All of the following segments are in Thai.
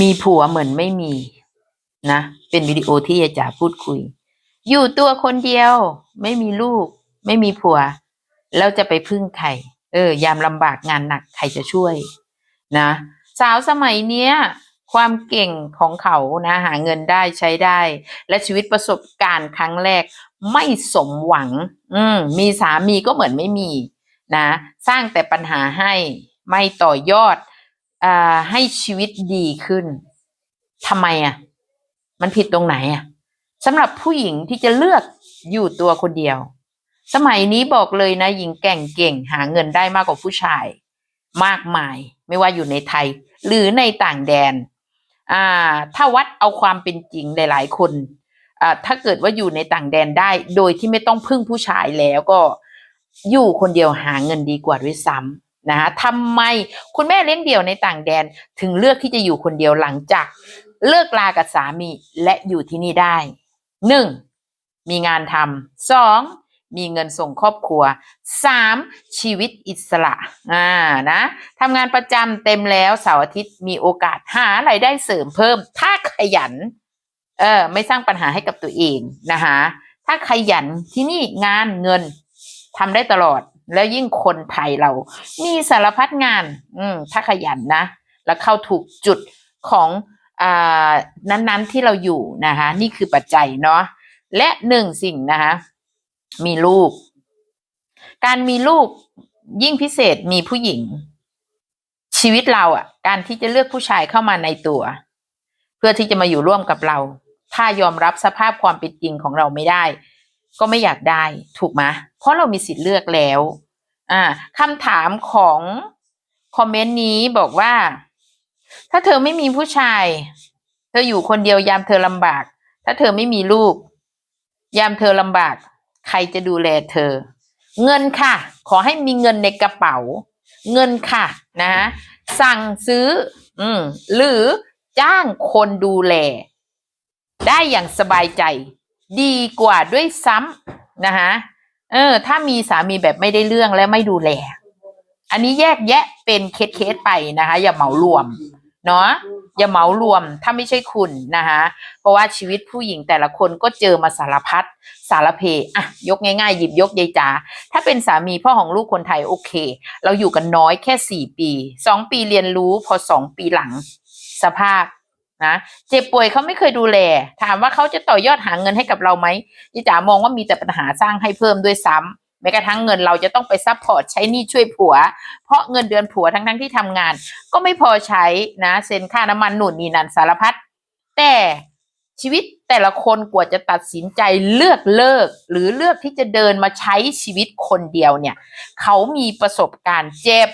มีผัวเหมือนไม่มี นะ เป็นวิดีโอที่ยาจ๋าพูดคุย อยู่ตัวคนเดียว ไม่มีลูก ไม่มีผัว แล้วจะไปพึ่งใครเออ ยามลำบากงานหนักใครจะช่วย นะ สาวสมัยเนี้ย ความเก่งของเขานะ หาเงินได้ใช้ได้ และชีวิตประสบการณ์ครั้งแรก ไม่สมหวัง อืมมีสามีก็เหมือนไม่มี นะ สร้างแต่ปัญหาให้ไม่ต่อยอด อ่าให้ชีวิตดีขึ้นทำไมอะ มันผิดตรงไหนอะสำหรับผู้หญิงที่จะเลือกอยู่ตัวคนเดียว สมัยนี้บอกเลยนะ หญิงแก่งเก่งหาเงินได้มากกว่าผู้ชาย มากมาย ไม่ว่าอยู่ในไทย หรือในต่างแดน อ่า ถ้าวัดเอาความเป็นจริงหลาย ๆ คนอ่าถ้าเกิดว่าอยู่ในต่างแดนได้ โดยที่ไม่ต้องพึ่งผู้ชายแล้วก็อยู่คนเดียวหาเงินดีกว่าด้วยซ้ำ นะคะทำไมคุณแม่เลี้ยงเดี่ยวในต่างแดนถึงเลือกที่จะอยู่คนเดียวหลังจากเลิกลากับสามีและอยู่ที่นี่ได้หนึ่งมีงานทำสองมีเงินส่งครอบครัวสามชีวิตอิสระอ่านะทำงานประจำเต็มแล้วเสาร์อาทิตย์มีโอกาสหารายได้เสริมเพิ่ม ถ้าขยันเออไม่สร้างปัญหาให้กับตัวเองนะคะถ้าขยันที่นี่งานเงินทำได้ตลอด แล้วยิ่งคนไทยเรา มีสารพัดงาน อืมถ้าขยันนะ แล้วเข้าถูกจุดของอ่านั้นๆที่เราอยู่นะคะ นี่คือปัจจัยเนาะและหนึ่งสิ่งนะคะ มีลูก การมีลูกยิ่งพิเศษมีผู้หญิง ชีวิตเราอะ การที่จะเลือกผู้ชายเข้ามาในตัว เพื่อที่จะมาอยู่ร่วมกับเรา ถ้ายอมรับสภาพความเป็นจริงของเราไม่ได้ ก็ไม่อยากได้ถูกไหมเพราะเรามีสิทธิ์เลือกแล้ว อ่าคำถามของคอมเมนต์นี้บอกว่า ถ้าเธอไม่มีผู้ชาย เธออยู่คนเดียวยามเธอลำบาก ถ้าเธอไม่มีลูก ยามเธอลำบาก ใครจะดูแลเธอ เงินค่ะ ขอให้มีเงินในกระเป๋า เงินค่ะ นะสั่งซื้อ อืมหรือจ้างคนดูแล ได้อย่างสบายใจ ดีกว่าด้วยซ้ำนะคะเออ ถ้ามีสามีแบบไม่ได้เรื่องและไม่ดูแล อันนี้แยกแยะเป็นเคสเคสๆไปนะคะ อย่าเหมารวม เนาะอย่าเหมารวมถ้าไม่ใช่คุณนะคะเพราะว่าชีวิตผู้หญิงแต่ละคนก็เจอมาสารพัดสารเพอะยกง่ายๆ หยิบยกยายจ๋าถ้าเป็นสามีพ่อของลูกคนไทยโอเค เราอยู่กันน้อยแค่สี่ปีสองปีเรียนรู้พอสองปีหลัง สภาพ นะเจ็บป่วยเขาไม่เคยดูแล ถามว่าเขาจะต่อยอดหาเงินให้กับเราไหมยายจ๋ามองว่ามีแต่ปัญหาสร้างให้เพิ่มด้วยซ้ำแม้กระทั่งเงินเราจะต้องไปซัพพอร์ตใช้หนี้ช่วยผัว เพราะเงินเดือนผัวทั้งๆที่ทำงาน ก็ไม่พอใช้นะเซ็นค่าน้ำมันหนุนนี่นันสารพัดแต่ชีวิตแต่ละคนกว่าจะตัดสินใจเลือกเลิก หรือเลือกที่จะเดินมาใช้ชีวิตคนเดียวเนี่ย เขามีประสบการณ์เจ็บ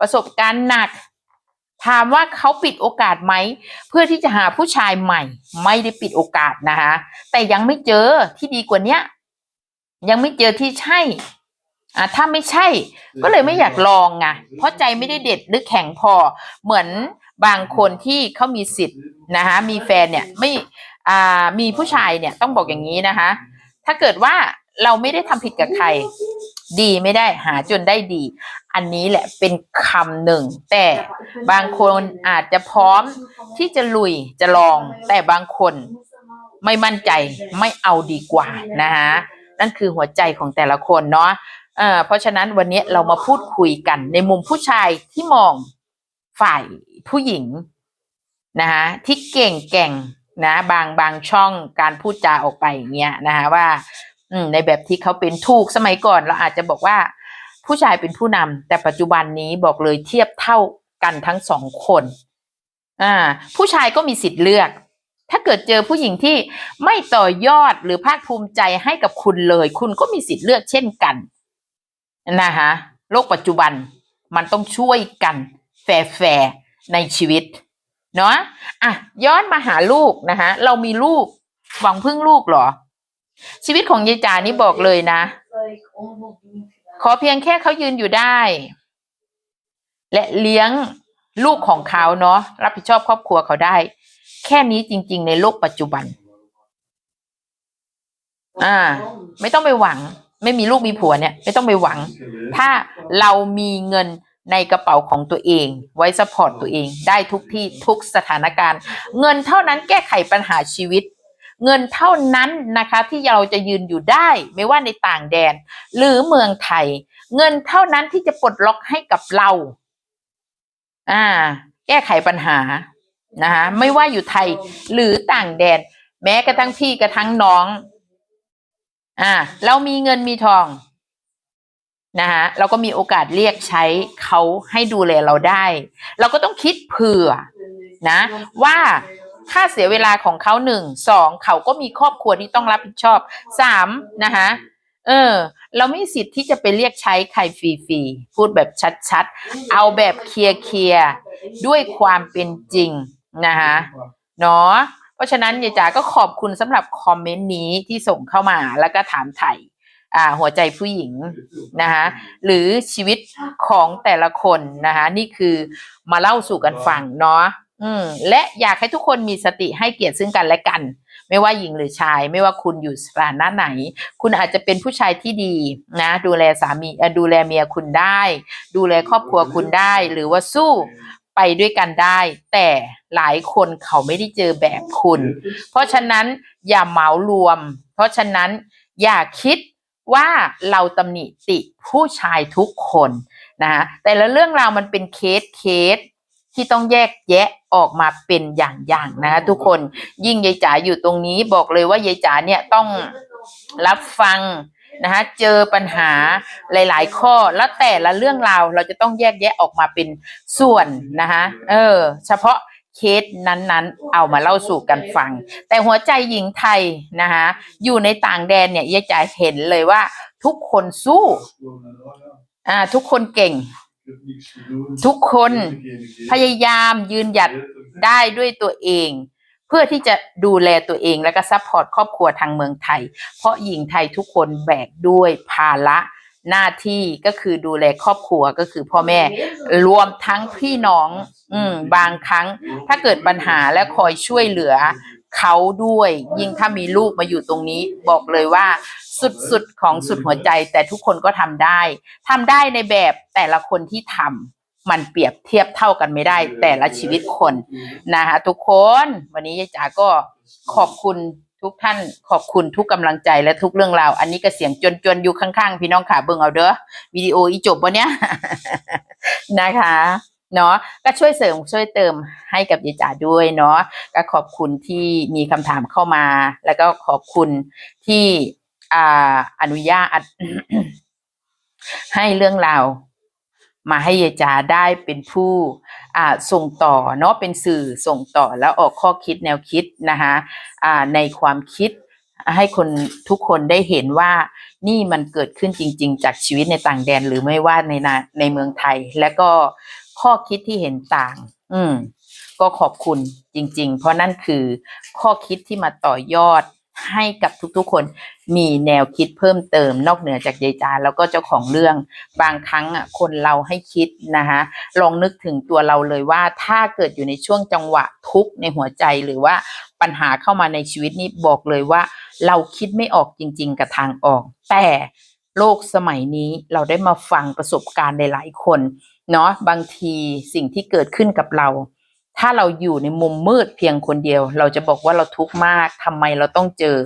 ประสบการณ์หนัก ถามว่าเขาปิดโอกาสไหม เพื่อที่จะหาผู้ชายใหม่ ไม่ได้ปิดโอกาสนะคะแต่ยังไม่เจอที่ดีกว่าเนี้ย ยังไม่เจอที่ใช่อะถ้าไม่ใช่ ก็เลยไม่อยากลองไงเพราะใจไม่ได้เด็ดหรือแข็งพอ เหมือนบางคนที่เขามีสิทธิ์นะคะมีแฟนเนี่ยไม่อ่ามีผู้ชายเนี่ยต้องบอกอย่างนี้นะคะ ถ้าเกิดว่าเราไม่ได้ทำผิดกับใคร ดีไม่ได้หาจนได้ดี อันนี้แหละเป็นคำหนึ่ง แต่บางคนอาจจะพร้อมที่จะลุยจะลอง แต่บางคนไม่มั่นใจไม่เอาดีกว่านะคะนั่นคือหัวใจของแต่ละคนเนาะเอ่อเพราะฉะนั้นวันนี้เรามาพูดคุยกันในมุมผู้ชายที่มองฝ่ายผู้หญิงนะคะที่เก่งแก่งนะบางบางช่องการพูดจาออกไปอย่างเงี้ยนะคะว่าในแบบที่เขาเป็นถูกสมัยก่อน เราอาจจะบอกว่า ผู้ชายเป็นผู้นำแต่ปัจจุบันนี้บอกเลยเทียบเท่ากันทั้งสองคนอ่าผู้ชายก็มีสิทธิ์เลือก ถ้าเกิดเจอผู้หญิงที่ไม่ต่อยอดหรือภาคภูมิใจให้กับคุณเลย คุณก็มีสิทธิ์เลือกเช่นกันนะคะโลกปัจจุบันมันต้องช่วยกันแฟร์ในชีวิตเนาะอะย้อนมาหาลูกนะคะเรามีลูกหวังพึ่งลูกเหรอ ชีวิตของยายจานี่บอกเลยนะ ขอเพียงแค่เขายืนอยู่ได้ และเลี้ยงลูกของเขาเนาะรับผิดชอบครอบครัวเขาได้ แค่นี้จริง ๆ ในโลกปัจจุบัน อ่า ไม่ต้องไปหวัง ไม่มีลูกมีผัวเนี่ย ไม่ต้องไปหวัง ถ้าเรามีเงินในกระเป๋าของตัวเอง ไว้สปอร์ตตัวเอง ได้ทุกที่ทุกสถานการณ์ เงินเท่านั้นแก้ไขปัญหาชีวิต เงินเท่านั้นนะคะที่เราจะยืนอยู่ได้ไม่ว่าในต่างแดน หรือเมืองไทย เงินเท่านั้นที่จะปลดล็อกให้กับเรา อ่า แก้ไขปัญหานะคะไม่ว่าอยู่ไทยหรือต่างแดน แม้กระทั่งพี่กระทั่งน้อง อ่า เรามีเงินมีทองนะคะเราก็มีโอกาสเรียกใช้เขาให้ดูแลเราได้ เราก็ต้องคิดเผื่อนะ ว่า ค่าเสียเวลาของเขาหนึ่งสองเขาก็มีครอบครัวที่ต้องรับผิดชอบสามนะคะเออ เราไม่มีสิทธิ์ที่จะไปเรียกใช้ใครฟรีๆพูดแบบชัดๆ เอาแบบเคลียร์ๆด้วยความเป็นจริงนะคะเนาะเพราะฉะนั้นยายจ๋าก็ขอบคุณสำหรับคอมเมนต์นี้ที่ส่งเข้ามาแล้วก็ถามไถ่อ่าหัวใจผู้หญิงนะคะหรือชีวิตของแต่ละคนนะคะนี่คือมาเล่าสู่กันฟังเนาะ อืม และอยากให้ทุกคนมีสติให้เกียรติซึ่งกันและกัน ไม่ว่าหญิงหรือชาย ไม่ว่าคุณอยู่สถานะไหน คุณอาจจะเป็นผู้ชายที่ดีนะ ดูแลสามีดูแลเมียคุณได้ ดูแลครอบครัวคุณได้ หรือว่าสู้ไปด้วยกันได้ แต่หลายคนเขาไม่ได้เจอแบบคุณ เพราะฉะนั้นอย่าเหมารวม เพราะฉะนั้นอย่าคิดว่าเราตำหนิติผู้ชายทุกคนนะแต่ละเรื่องราวมันเป็นเคสเคส ที่ต้องแยกแยะออกมาเป็นอย่างๆนะทุกคนยิ่งยายจ๋าอยู่ตรงนี้บอกเลยว่ายายจ๋าเนี่ยต้องรับฟังนะคะเจอปัญหาหลาย ๆ ข้อแล้วแต่ละเรื่องราวเราจะต้องแยกแยะออกมาเป็นส่วนนะคะเออ เฉพาะเคสนั้นๆ เอามาเล่าสู่กันฟัง แต่หัวใจหญิงไทยนะคะอยู่ในต่างแดนเนี่ยยายจ๋าเห็นเลยว่า ทุกคนสู้ อ่า ทุกคนเก่ง ทุกคนพยายามยืนหยัดได้ด้วยตัวเอง เพื่อที่จะดูแลตัวเองแล้วก็ซัพพอร์ตครอบครัวทางเมืองไทย เพราะหญิงไทยทุกคนแบกด้วยภาระหน้าที่ก็คือดูแลครอบครัวก็คือพ่อแม่ รวมทั้งพี่น้อง อืม บางครั้ง ถ้าเกิดปัญหาและคอยช่วยเหลือ เขาด้วย ยิ่งถ้ามีลูกมาอยู่ตรงนี้ บอกเลยว่าสุดๆของสุดหัวใจ แต่ทุกคนก็ทำได้ทำได้ในแบบแต่ละคนที่ทำมันเปรียบเทียบเท่ากันไม่ได้ แต่ละชีวิตคนนะคะทุกคนวันนี้ยายจ๋าก็ขอบคุณทุกท่านขอบคุณทุกกำลังใจและทุกเรื่องราว อันนี้ก็เสียงจนๆอยู่ข้างๆ พี่น้องขาเบิ่งเอาเด้อวิดีโออีจบวะเนี้ยนะคะ เนาะก็ช่วยเสริมช่วยเติมให้กับยายจ๋าด้วยเนาะก็ขอบคุณที่มีคำถามเข้ามา แล้วก็ขอบคุณที่อ่าอนุญาตให้เรื่องราวมาให้ยายจ๋าได้เป็นผู้อ่าส่งต่อเนาะเป็นสื่อส่งต่อแล้วออกข้อคิดแนวคิดนะคะอ่าในความคิดให้คนทุกคนได้เห็นว่านี่มันเกิดขึ้นจริง ๆ จากชีวิตในต่างแดนหรือไม่ว่าในในเมืองไทย และก็ ข้อคิดที่เห็นต่าง อืม ก็ขอบคุณจริง ๆ เพราะนั่นคือข้อคิดที่มาต่อยอดให้กับทุกๆคนมีแนวคิดเพิ่มเติม นอกเหนือจากยายจาแล้วก็เจ้าของเรื่อง บางครั้งอะคนเราให้คิดนะคะลองนึกถึงตัวเราเลยว่า ถ้าเกิดอยู่ในช่วงจังหวะทุกข์ในหัวใจหรือว่าปัญหาเข้ามาในชีวิตนี้บอกเลยว่า เราคิดไม่ออกจริง ๆ กับทางออก แต่ โลกสมัยนี้เราได้มาฟังประสบการณ์หลายๆคนเนาะบางทีสิ่งที่เกิดขึ้นกับเรา ถ้าเราอยู่ในมุมมืดเพียงคนเดียว เราจะบอกว่าเราทุกข์มากทำไมเราต้องเจอ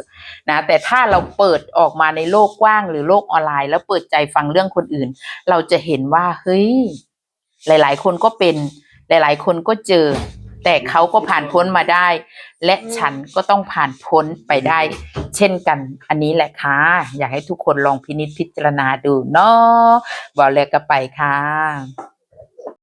นะแต่ถ้าเราเปิดออกมาในโลกกว้าง หรือโลกออนไลน์ แล้วเปิดใจฟังเรื่องคนอื่น เราจะเห็นว่าเฮ้ยหลาย ๆ คนก็เป็นหลาย ๆ คนก็เจอ แต่เขาก็ผ่านพ้นมาได้ และฉันก็ต้องผ่านพ้นไปได้ เช่นกัน อันนี้แหละค่ะ อยากให้ทุกคนลองพินิจพิจารณาดูเนาะบอกเลยก็ไปค่ะ